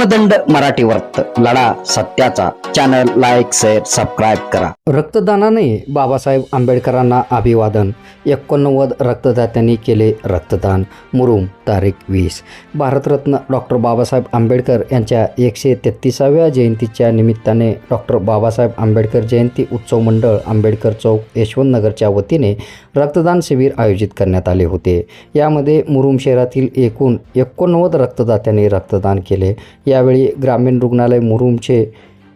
कर्मदंड मराठी वर्त लढा सत्याचा. चॅनल लाईक शेअर सबस्क्राईब करा. रक्तदानाने बाबासाहेब आंबेडकरांना अभिवादन. एकोणनव्वद रक्तदात्यांनी केले रक्तदान. मुरुम तारीख वीस. भारतरत्न डॉक्टर बाबासाहेब आंबेडकर यांच्या एकशे तेहतीसाव्या जयंतीच्या निमित्ताने डॉक्टर बाबासाहेब आंबेडकर जयंती उत्सव मंडळ आंबेडकर चौक यशवंतनगरच्या वतीने रक्तदान शिबिर आयोजित करण्यात आले होते. यामध्ये मुरुम शहरातील एकूण एकोणनव्वद रक्तदात्यांनी रक्तदान केले. यावेळी ग्रामीण रुग्णालय मुरुमचे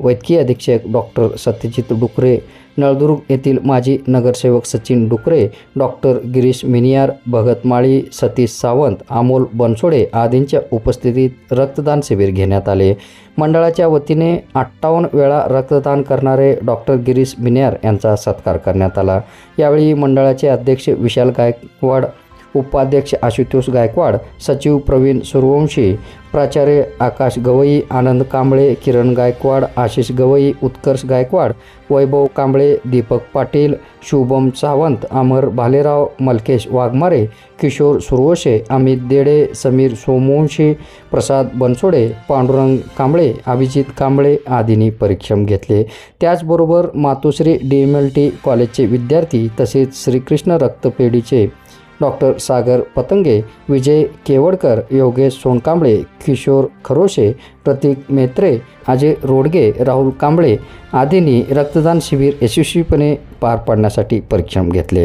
वैद्यकीय अधीक्षक डॉक्टर सत्यजित डुकरे नळदुर्ग येथील माजी नगरसेवक सचिन डुकरे डॉक्टर गिरीश मिनियार भगत माळी सतीश सावंत अमोल बनसोडे आदींच्या उपस्थितीत रक्तदान शिबिर घेण्यात आले. मंडळाच्या वतीने अठ्ठावन्न वेळा रक्तदान करणारे डॉक्टर गिरीश मिनियार यांचा सत्कार करण्यात आला. यावेळी मंडळाचे अध्यक्ष विशाल गायकवाड उपाध्यक्ष आशुतोष गायकवाड सचिव प्रवीण सूर्यवंशी प्राचार्य आकाश गवई आनंद कांबळे किरण गायकवाड आशिष गवई उत्कर्ष गायकवाड वैभव कांबळे दीपक पाटील शुभम सावंत अमर भालेराव मलकेश वाघमारे किशोर सुरवशे अमित देडे समीर सोमवंशी प्रसाद बनसोडे पांडुरंग कांबळे अभिजित कांबळे आदींनी परीक्षम घेतले. त्याचबरोबर Matoshri D M L T कॉलेजचे विद्यार्थी तसेच श्रीकृष्ण रक्तपेढीचे डॉक्टर सागर पतंगे विजय केवडकर योगेश सोनकांबळे किशोर खरोशे प्रतीक मेत्रे अजय रोडगे राहुल कांबळे आदींनी रक्तदान शिबिर यशस्वीपणे पार पाडण्यासाठी परिश्रम घेतले.